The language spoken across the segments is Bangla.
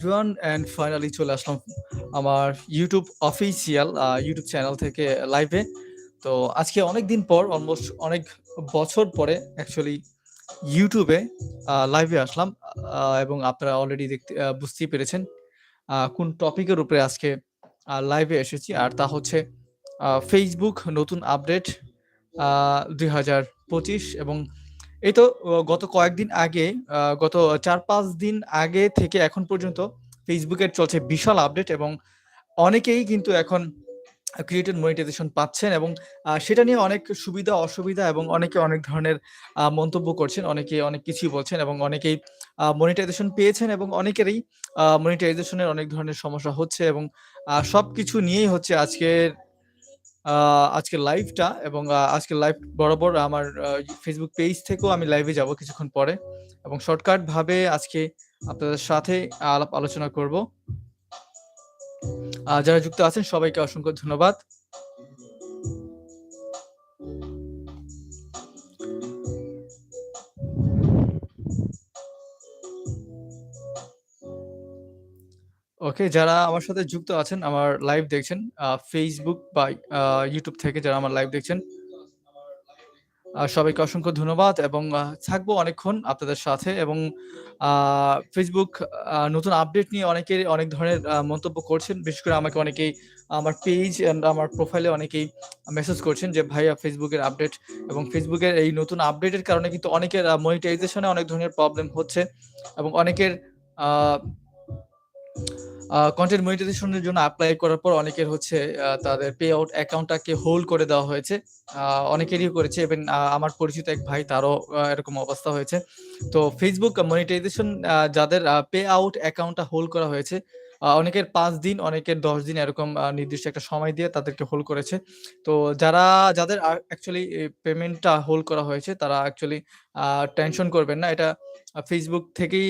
এভরিওয়ান অ্যান্ড ফাইনালি চলে আসলাম আমার ইউটিউব অফিসিয়াল ইউটিউব চ্যানেল থেকে লাইভে তো আজকে অনেক দিন পর অলমোস্ট অনেক বছর পরে অ্যাকচুয়ালি ইউটিউবে লাইভে আসলাম। এবং আপনারা অলরেডি দেখতে বুঝতেই পেরেছেন কোন টপিকের উপরে আজকে লাইভে এসেছি। আর তা হচ্ছে ফেসবুক নতুন আপডেট দুই হাজার পঁচিশ এবং এই তো গত কয়েকদিন আগে গত চার পাঁচ দিন আগে থেকে এখন পর্যন্ত ফেসবুকের চলছে বিশাল আপডেট এবং অনেকেই কিন্তু এখন ক্রিয়েটেড মনিটাইজেশন পাচ্ছেন এবং সেটা নিয়ে অনেক সুবিধা, অসুবিধা এবং অনেকে অনেক ধরনের মন্তব্য করছেন, অনেকে অনেক কিছুই বলছেন এবং অনেকেই মনিটাইজেশন পেয়েছেন এবং অনেকেরই মনিটাইজেশনের অনেক ধরনের সমস্যা হচ্ছে এবং সব কিছু নিয়েই হচ্ছে আজকের আজকের লাইভটা এবং আহ, আজকের লাইভ বরাবর আমার ফেসবুক পেজ থেকেও আমি লাইভে যাব কিছুক্ষণ পরে এবং শর্টকাট ভাবে আজকে আপনাদের সাথে আলাপ আলোচনা করব। যারা যুক্ত আছেন সবাইকে অসংখ্য ধন্যবাদ। ওকে যারা আমার সাথে যুক্ত আছেন আমার লাইভ দেখছেন ফেসবুক বা ইউটিউব থেকে যারা আমার লাইভ দেখছেন সবাইকে অসংখ্য ধন্যবাদ এবং থাকব অনেকক্ষণ আপনাদের সাথে এবং ফেসবুক নতুন আপডেট নিয়ে অনেকের অনেক ধরনের মন্তব্য করছেন। বিশেষ করে আমাকে অনেকেই আমার পেজ অ্যান্ড আমার প্রোফাইলে অনেকেই মেসেজ করছেন যে ভাইয়া ফেসবুকের আপডেট এবং ফেসবুকের এই নতুন আপডেটের কারণে কিন্তু অনেকের মনিটাইজেশনে অনেক ধরনের প্রবলেম হচ্ছে এবং অনেকের আহ, কন্টেন্ট মনিটাইজেশনের জন্য অ্যাপ্লাই করার পর অনেকের হচ্ছে তাদের পে আউট অ্যাকাউন্টটাকে হোল্ড করে দেওয়া হয়েছে। অনেকেরই করেছে এবং আমার পরিচিত এক ভাই, তারও এরকম অবস্থা হয়েছে। তো ফেসবুক মনিটাইজেশন যাদের পে আউট অ্যাকাউন্টটা হোল্ড করা হয়েছে অনেকের পাঁচ দিন, অনেকের দশ দিন এরকম নির্দিষ্ট একটা সময় দিয়ে তাদেরকে হোল্ড করেছে। তো যারা, যাদের অ্যাকচুয়ালি পেমেন্টটা হোল্ড করা হয়েছে, তারা অ্যাকচুয়ালি টেনশন করবেন না। এটা ফেসবুক থেকেই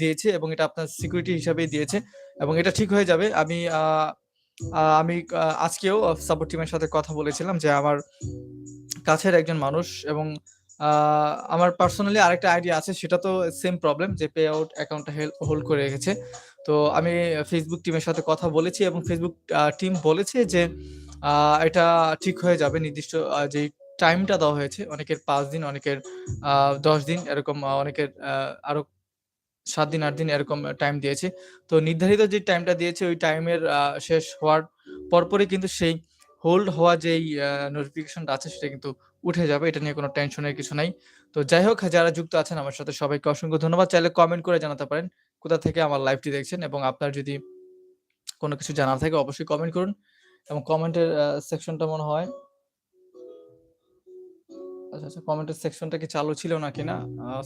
দিয়েছে এবং এটা আপনার সিকিউরিটি হিসাবেই দিয়েছে। এবং এটা ঠিক হয়ে যাবে। আমি আমি আজকেও সাপোর্ট টিমের সাথে কথা বলেছিলাম যে আমার কাছের একজন মানুষ এবং আমার পার্সোনালি আরেকটা আইডিয়া আছে সেটা তো সেম প্রবলেম যে পে আউট অ্যাকাউন্টটা হোল্ড করে রেখেছে। তো আমি ফেসবুক টিমের সাথে কথা বলেছি এবং ফেসবুক টিম বলেছে যে এটা ঠিক হয়ে যাবে নির্দিষ্ট যেই টাইমটা দেওয়া হয়েছে অনেকের পাঁচ দিন অনেকের দশ দিন এরকম অনেকের আহ, আরও সাত দিন, আট দিন এরকম টাইম দিয়েছে। তো নির্ধারিত যে টাইমটা দিয়েছে, ওই টাইমের শেষ হওয়ার পরপরই কিন্তু সেই হোল্ড হওয়া যেই নোটিফিকেশনটা আছে, সেটা কিন্তু উঠে যাবে। এটা নিয়ে কোনো টেনশনের কিছু নাই। তো যাই হোক, যারা যুক্ত আছেন আমার সাথে, সবাইকে অসংখ্য ধন্যবাদ। চাইলে কমেন্ট করে জানাতে পারেন কোথা থেকে আমার লাইভটি দেখছেন এবং আপনার যদি কোনো কিছু জানার থাকে, অবশ্যই কমেন্ট করুন। এবং কমেন্টের সেকশনটা মনে হয় আচ্ছা আচ্ছা কমেন্টের সেকশনটা কি চালু ছিল নাকি না?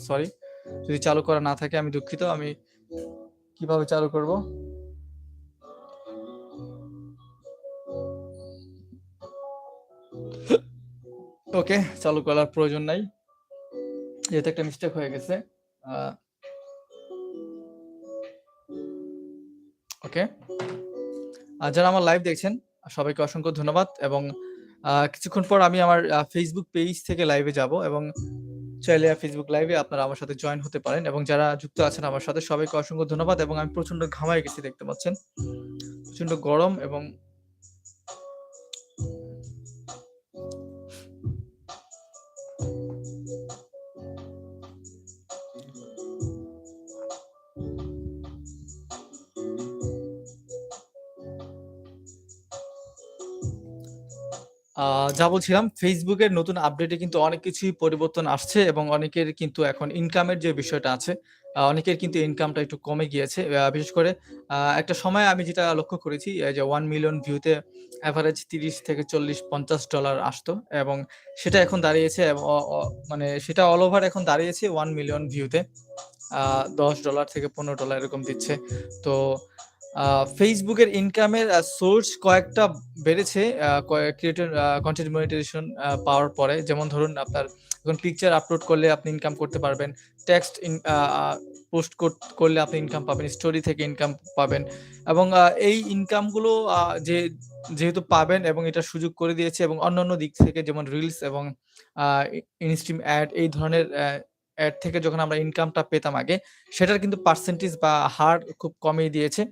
সরি যদি চালু করা না থাকে, আমি দুঃখিত। আমি কীভাবে চালু করব? ওকে, চালু করার প্রয়োজন নাই। যেহেতু একটা মিস্টেক হয়ে গেছে ওকে। আর যারা আমার লাইভ দেখছেন, সবাইকে অসংখ্য ধন্যবাদ এবং কিছুক্ষণ পর আমি আমার ফেসবুক পেজ থেকে লাইভে যাব এবং চাইলে ফেসবুক লাইভে আপনারা আমার সাথে জয়েন হতে পারেন এবং যারা যুক্ত আছেন আমার সাথে সবাইকে অসংখ্য ধন্যবাদ এবং আমি প্রচণ্ড ঘামায় গেছি দেখতে পাচ্ছেন। প্রচণ্ড গরম এবং যা বলছিলাম ফেসবুকের নতুন আপডেটে কিন্তু অনেক কিছুই পরিবর্তন আসছে এবং অনেকের কিন্তু এখন ইনকামের যে বিষয়টা আছে অনেকের কিন্তু ইনকামটা একটু কমে গিয়েছে। বিশেষ করে একটা সময় আমি যেটা লক্ষ্য করেছি যে ওয়ান মিলিয়ন ভিউতে অ্যাভারেজ তিরিশ থেকে চল্লিশ, পঞ্চাশ ডলার আসতো এবং সেটা এখন দাঁড়িয়েছে মানে সেটা অল ওভার এখন দাঁড়িয়েছে ওয়ান মিলিয়ন ভিউতে দশ ডলার থেকে পনেরো ডলার এরকম দিচ্ছে। তো ফেসবুকের ইনকামের সোর্স কয়েকটা বেড়েছে ক্রিয়েটর কন্টেন্ট মনিটাইজেশন পাওয়ার পরে যেমন ধরুন আপনার এখন পিকচার আপলোড করলে আপনি ইনকাম করতে পারবেন টেক্সট পোস্ট করলে আপনি ইনকাম পাবেন স্টোরি থেকে ইনকাম পাবেন এবং এই ইনকামগুলো যে যেহেতু পাবেন এবং এটা সুযোগ করে দিয়েছে এবং অন্যান্য দিক থেকে যেমন রিলস এবং ইনস্ট্রিম অ্যাড এই ধরনের অ্যাড থেকে যখন আমরা ইনকামটা পেতাম আগে, সেটার কিন্তু পার্সেন্টেজ বা হার খুব কমিয়ে দিয়েছে।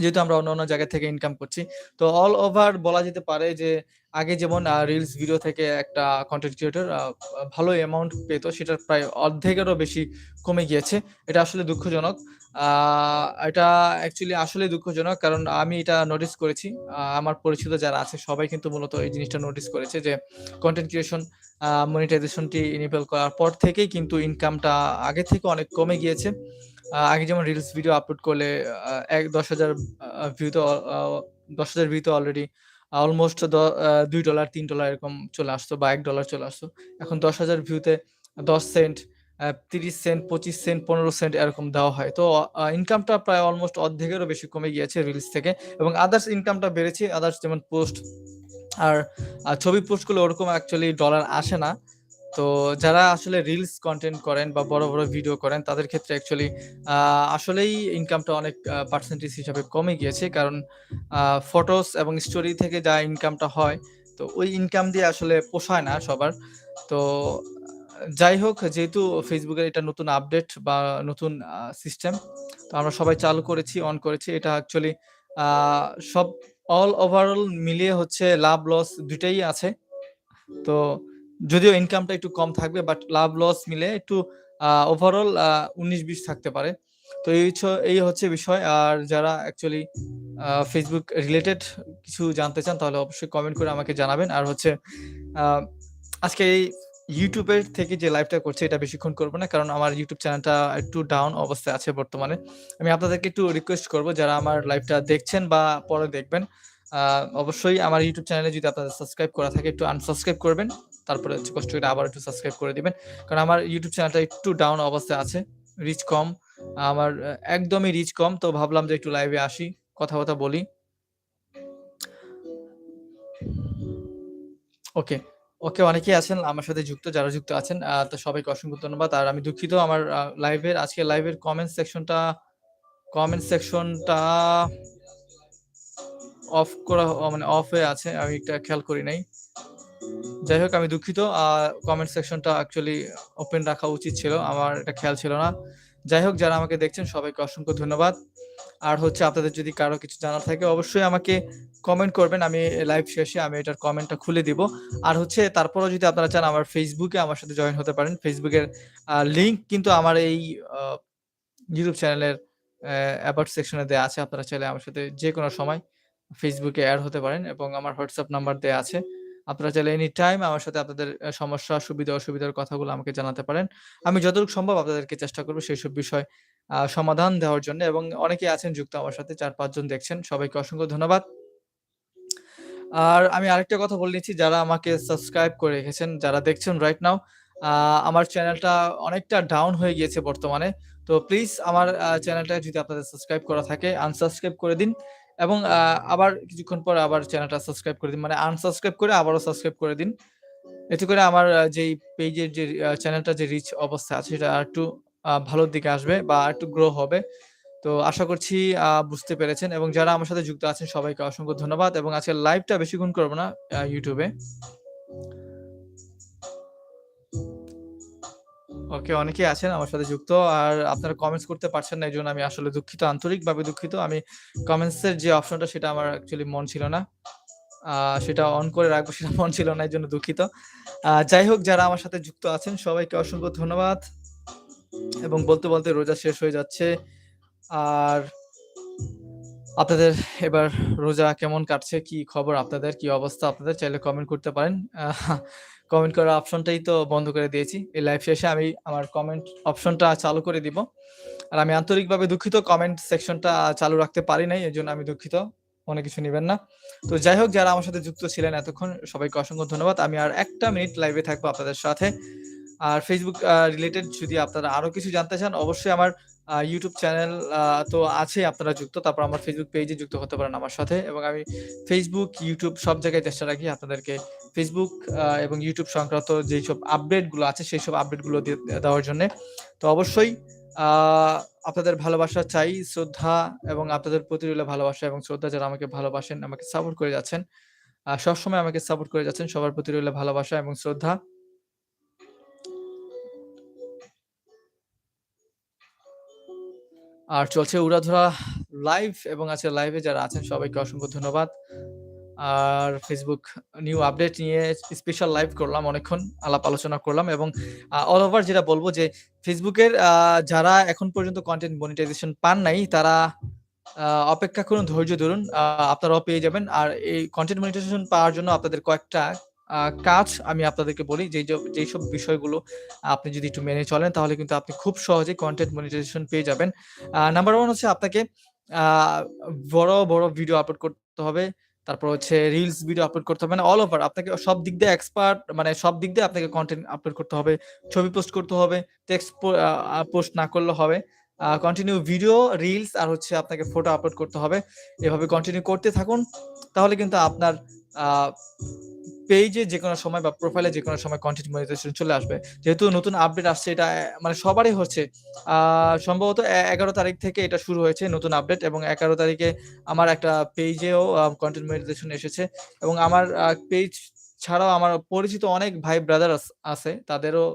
যেহেতু আমরা অন্য, অন্য জায়গা থেকে ইনকাম করছি। তো অল ওভার বলা যেতে পারে যে আগে যেমন রিলস ভিডিও থেকে একটা কনটেন্ট ক্রিয়েটর ভালো অ্যামাউন্ট পেত সেটার প্রায় অর্ধেকেরও বেশি কমে গিয়েছে। এটা আসলে দুঃখজনক। এটা অ্যাকচুয়ালি আসলেই দুঃখজনক। কারণ আমি এটা নোটিস করেছি। আমার পরিচিত যারা আছে সবাই কিন্তু মূলত এই জিনিসটা নোটিস করেছে যে কনটেন্ট ক্রিয়েশন মনিটাইজেশনটি ইনেবল করার পর থেকেই কিন্তু ইনকামটা আগে থেকে অনেক কমে গিয়েছে। আগে যেমন রিলস ভিডিও আপলোড করলে এক দশ হাজার ভিউ তো আ ১০,০০০ ভিউ তো অলরেডি অলমোস্ট দ আ $২, $৩ এরকম চলে আসতো বা এক ডলার চলে আসতো। এখন ১০,০০০ ভিউতে ১০ সেন্ট, তিরিশ সেন্ট, ২৫ সেন্ট, ১৫ সেন্ট এরকম দেওয়া হয়। তো ইনকামটা প্রায় অলমোস্ট অর্ধেকেরও বেশি কমে গিয়েছে রিলস থেকে এবং আদার্স ইনকামটা বেড়েছে। আদার্স যেমন পোস্ট আর ছবি পোস্ট করলে ওরকম অ্যাকচুয়ালি ডলার আসে না। তো যারা আসলে রিলস কন্টেন্ট করেন বা বড়, বড় ভিডিও করেন তাদের ক্ষেত্রে অ্যাকচুয়ালি আসলেই ইনকামটা অনেক পার্সেন্টেজ হিসাবে কমে গিয়েছে। কারণ ফটোস এবং স্টোরি থেকে যা ইনকামটা হয়, তো ওই ইনকাম দিয়ে আসলে পোষায় না সবার। তো যাই হোক যেহেতু এর এটা নতুন আপডেট বা নতুন সিস্টেম। তো আমরা সবাই চালু করেছি, অন করেছি। এটা অ্যাকচুয়ালি সব অল ওভারঅল মিলিয়ে হচ্ছে লাভ লস ২ টাই আছে। তো যদিও ইনকামটা একটু কম থাকবে বাট লাভ লস মিলে একটু ওভারঅল উনিশ ১৯-২০ থাকতে পারে। তো এই এই হচ্ছে বিষয়। আর যারা অ্যাকচুয়ালি ফেসবুক রিলেটেড কিছু জানতে চান তাহলে অবশ্যই কমেন্ট করে আমাকে জানাবেন। আর হচ্ছে আজকে এই ইউটিউবের থেকে যে লাইভটা করছে এটা বেশিক্ষণ করব না। কারণ আমার ইউটিউব চ্যানেলটা একটু ডাউন অবস্থায় আছে বর্তমানে। আমি আপনাদেরকে একটু রিকোয়েস্ট করব যারা আমার লাইভটা দেখছেন বা পরে দেখবেন, অবশ্যই আমার ইউটিউব চ্যানেলে যদি আপনাদের সাবস্ক্রাইব করা থাকে একটু আনসাবস্ক্রাইব করবেন। তারপরে হচ্ছে কষ্ট করে আবার একটু সাবস্ক্রাইব করে দিবেন। কারণ আমার ইউটিউব চ্যানেলটা একটু ডাউন অবস্থায় আছে। রিচ কম। আমার একদমই রিচ কম। তো ভাবলাম যে একটু লাইভে আসি, কথা-টথা বলি। ওকে। ওকে অনেকেই আছেন আমার সাথে যুক্ত, যারা যুক্ত আছেন তো সবাইকে অসংখ্য ধন্যবাদ। আর আমি দুঃখিত আমার লাইভের আজকে লাইভের কমেন্ট সেকশনটা কমেন্ট সেকশনটা অফ করা মানে অফ হয়ে আছে। আমি এটা খেয়াল করি নাই। যাই হোক, আমি দুঃখিত। কমেন্ট সেকশনটা অ্যাকচুয়ালি ওপেন রাখা উচিত ছিল। আমার এটা খেয়াল ছিল না। যাই হোক, যারা আমাকে দেখছেন, সবাইকে অসংখ্য ধন্যবাদ। আর হচ্ছে, আপনাদের যদি কারও কিছু জানার থাকে, অবশ্যই আমাকে কমেন্ট করবেন। আমি লাইভ শেষে আমি এটার কমেন্টটা খুলে দিব। আর হচ্ছে, তারপরেও যদি আপনারা চান, আমার ফেসবুকে আমার সাথে জয়েন হতে পারেন। ফেসবুকের লিংক কিন্তু আমার এই ইউটিউব চ্যানেলের অ্যা অ্যাবাউট সেকশনে দেওয়া আছে। আপনারা চাইলে আমার সাথে যে কোনো সময় ফেসবুকে অ্যাড হতে পারেন এবং আমার হোয়াটসঅ্যাপ নাম্বার দেওয়া আছে। আপনারা চাইলে এনি টাইম আমার সাথে আপনাদের সমস্যা, সুবিধা-অসুবিধার কথাগুলো আমাকে জানাতে পারেন। আমি যতটুকু সম্ভব আপনাদেরকে চেষ্টা করব সেইসব বিষয় সমাধান দেওয়ার জন্য এবং অনেকেই আছেন যুক্ত আমার সাথে চার পাঁচজন দেখছেন। সবাইকে অসংখ্য ধন্যবাদ। আর আমি আরেকটা কথা বলে নিচ্ছি যারা আমাকে সাবস্ক্রাইব করে রেখেছেন, যারা দেখছেন রাইট নাও আমার চ্যানেলটা অনেকটা ডাউন হয়ে গিয়েছে বর্তমানে। তো প্লিজ আমার চ্যানেলটা যদি আপনাদের সাবস্ক্রাইব করা থাকে আনসাবস্ক্রাইব করে দিন এবং আবার কিছুক্ষণ পর আবার চ্যানেলটা সাবস্ক্রাইব করে দিন। মানে আনসাবস্ক্রাইব করে আবারও সাবস্ক্রাইব করে দিন। এতে করে আমার যেই পেজের যে চ্যানেলটা যে রিচ অবস্থা আছে সেটা আরেকটু আ ভালোর দিকে আসবে বা আরেকটু গ্রো হবে। তো আশা করছি বুঝতে পেরেছেন এবং যারা আমার সাথে যুক্ত আছেন সবাইকে অসংখ্য ধন্যবাদ এবং আজকে লাইভটা বেশিক্ষণ করব না আ ওকে অনেকেই আছেন আমার সাথে যুক্ত। আর আপনারা কমেন্টস করতে পারছেন না এজন্য আমি আসলে দুঃখিত, আন্তরিকভাবে দুঃখিত। আমি কমেন্টস এর যে অপশনটা সেটা আমার অ্যাকচুয়ালি মন ছিল না। সেটা অন করে রাখব সেটা মন ছিল না এজন্য দুঃখিত। যাই হোক যারা আমার সাথে যুক্ত আছেন সবাইকে অসংখ্য ধন্যবাদ। এবং বলতে, বলতে রোজা শেষ হয়ে যাচ্ছে। আর আপনাদের এবার রোজা কেমন কাটছে? কি খবর আপনাদের? কি অবস্থা আপনাদের? চাইলে কমেন্ট করতে পারেন। কমেন্ট করার অপশনটাই তো বন্ধ করে দিয়েছি। এই লাইভ শেষে আমি আমার কমেন্ট অপশনটা চালু করে দিব। আর আমি আন্তরিকভাবে দুঃখিত কমেন্ট সেকশনটা চালু রাখতে পারি নাই। এজন্য আমি দুঃখিত। মনে কিছু নেবেন না। তো যাই হোক, যারা আমার সাথে যুক্ত ছিলেন এতক্ষণ, সবাইকে অসংখ্য ধন্যবাদ। আমি আর একটা মিনিট লাইভে থাকব আপনাদের সাথে। আর ফেসবুক রিলেটেড যদি আপনারা আরও কিছু জানতে চান, অবশ্যই আমার YouTube চ্যানেল তো আছেই আপনারা যুক্ত। তারপর আমার ফেসবুক পেজে যুক্ত হতে পারেন আমার সাথে এবং আমি ফেসবুক ইউটিউব সব জায়গায় চেষ্টা রাখি আপনাদেরকে ফেসবুক এবং ইউটিউব সংক্রান্ত যেইসব আপডেটগুলো আছে সেই সব আপডেটগুলো দেওয়ার জন্যে। তো অবশ্যই আপনাদের ভালোবাসা চাই, শ্রদ্ধা এবং আপনাদের প্রতি রইল ভালোবাসা এবং শ্রদ্ধা যারা আমাকে ভালোবাসেন, আমাকে সাপোর্ট করে যাচ্ছেন। সবসময় আমাকে সাপোর্ট করে যাচ্ছেন। সবার প্রতি রইল ভালোবাসা এবং শ্রদ্ধা। আর চলছে উড়াধুরা লাইভ এবং আছে লাইভে যারা আছেন সবাইকে অসংখ্য ধন্যবাদ। আর ফেসবুক নিউ আপডেট নিয়ে স্পেশাল লাইভ করলাম অনেকক্ষণ আলাপ আলোচনা করলাম এবং অল ওভার যেটা বলব যে ফেসবুকের যারা এখন পর্যন্ত কন্টেন্ট মনিটাইজেশন পান নাই তারা অপেক্ষা করুন, ধৈর্য ধরুন। আপনারাও পেয়ে যাবেন। আর এই কন্টেন্ট মনিটাইজেশন পাওয়ার জন্য আপনাদের কয়েকটা কাজ আমি আপনাদেরকে বলি যেই জ যেইসব বিষয়গুলো আপনি যদি একটু মেনে চলেন তাহলে কিন্তু আপনি খুব সহজেই কন্টেন্ট মনিটাইজেশন পেয়ে যাবেন। নাম্বার ওয়ান হচ্ছে আপনাকে বড়, বড় ভিডিও আপলোড করতে হবে। তারপর হচ্ছে রিলস ভিডিও আপলোড করতে হবে। মানে অল ওভার আপনাকে সব দিক দিয়ে এক্সপার্ট মানে সব দিক দিয়ে আপনাকে কন্টেন্ট আপলোড করতে হবে। ছবি পোস্ট করতে হবে। টেক্সট পোস্ট না করলে হবে। কন্টিনিউ ভিডিও, রিলস আর হচ্ছে আপনাকে ফটো আপলোড করতে হবে। এভাবে কন্টিনিউ করতে থাকুন। তাহলে কিন্তু আপনার আ যে কোনো সময় বা প্রোফাইলে যে কোনো সময় কন্টেন্ট মনিটাইজেশন চলে আসবে। যেহেতু নতুন আপডেট আসছে, এটা মানে সবারই হচ্ছে। সম্ভবত এগারো তারিখ থেকে এটা শুরু হয়েছে নতুন আপডেট এবং ১১ তারিখে আমার একটা পেজেও কন্টেন্ট মনিটাইজেশন এসেছে এবং আমার আ পেইজ ছাড়াও আমার পরিচিত অনেক ভাই ব্রাদার আছে, তাদেরও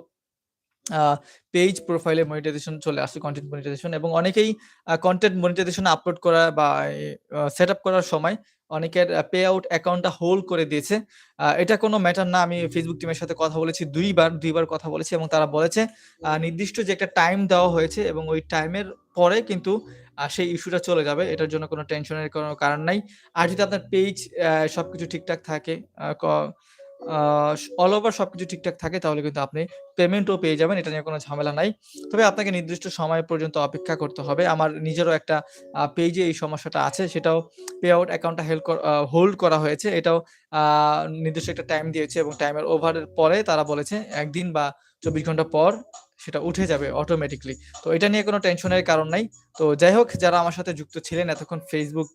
পেজ প্রোফাইলে মনিটাইজেশন চলে আসছে কন্টেন্ট মনিটাইজেশন এবং অনেকেই কন্টেন্ট মনিটাইজেশন আপলোড করা বা সেট আ সেটআপ করার সময় অনেকের পে আউট অ্যাকাউন্টটা হোল্ড করে দিয়েছে। এটা কোনো ম্যাটার না। আমি ফেসবুক টিমের সাথে কথা বলেছি দুইবার দুইবার কথা বলেছি এবং তারা বলেছে নির্দিষ্ট যে একটা টাইম দেওয়া হয়েছে এবং ওই টাইমের পরে কিন্তু সেই ইস্যুটা চলে যাবে। এটার জন্য কোনো টেনশনের কোনো কারণ নাই। আর যদি আপনার পেজ সবকিছু ঠিকঠাক থাকে অল ওভার সবকিছু ঠিকঠাক থাকে, তাহলে কিন্তু আপনি পেমেন্টও পেয়ে যাবেন। এটা নিয়ে কোনো ঝামেলা নাই। তবে আপনাকে নির্দিষ্ট সময় পর্যন্ত অপেক্ষা করতে হবে। আমার নিজেরও একটা পেজে এই সমস্যাটা আছে। সেটাও পে আউট অ্যাকাউন্টটা হেল্প হোল্ড করা হয়েছে। এটাও নির্দিষ্ট একটা টাইম দিয়েছে এবং টাইমের ওভারের পরে তারা বলেছে, একদিন বা ২৪ ঘণ্টা পর সেটা উঠে যাবে অটোমেটিক্যালি। তো এটা নিয়ে কোনো টেনশনের কারণ নাই। তো যাই হোক যারা আমার সাথে যুক্ত ছিলেন এতক্ষণ ফেসবুক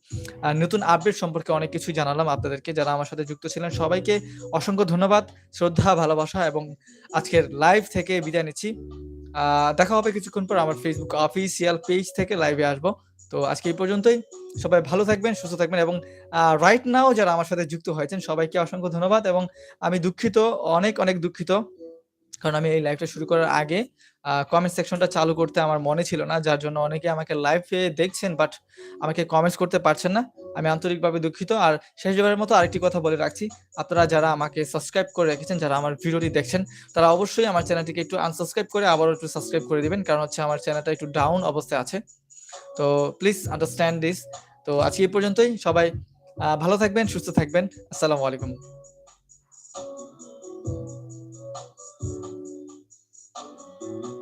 নতুন আপডেট সম্পর্কে অনেক কিছুই জানালাম আপনাদেরকে। যারা আমার সাথে যুক্ত ছিলেন সবাইকে অসংখ্য ধন্যবাদ, শ্রদ্ধা, ভালোবাসা এবং আজকের লাইভ থেকে বিদায় নিচ্ছি। দেখা হবে কিছুক্ষণ পর আমার ফেসবুক অফিসিয়াল পেইজ থেকে লাইভে আসব। তো আজকে এই পর্যন্তই। সবাই ভালো থাকবেন, সুস্থ থাকবেন এবং রাইট নাও যারা আমার সাথে যুক্ত হয়েছেন সবাইকে অসংখ্য ধন্যবাদ এবং আমি দুঃখিত, অনেক, অনেক দুঃখিত। কারণ আমি এই লাইভটা শুরু করার আগে কমেন্ট সেকশনটা চালু করতে আমার মনে ছিল না। যার জন্য অনেকে আমাকে লাইভে দেখছেন বাট আমাকে কমেন্টস করতে পারছেন না। আমি আন্তরিকভাবে দুঃখিত। আর শেষবারের মতো আরেকটি কথা বলে রাখছি। আপনারা যারা আমাকে সাবস্ক্রাইব করে রেখেছেন, যারা আমার ভিডিওটি দেখছেন, তারা অবশ্যই আমার চ্যানেলটিকে একটু আনসাবস্ক্রাইব করে আবারও একটু সাবস্ক্রাইব করে দিবেন। কারণ হচ্ছে আমার চ্যানেলটা একটু ডাউন অবস্থায় আছে। তো প্লিজ আন্ডারস্ট্যান্ড দিস। তো আজকে এই পর্যন্তই। সবাই ভালো থাকবেন, সুস্থ থাকবেন। আসসালামু আলাইকুম।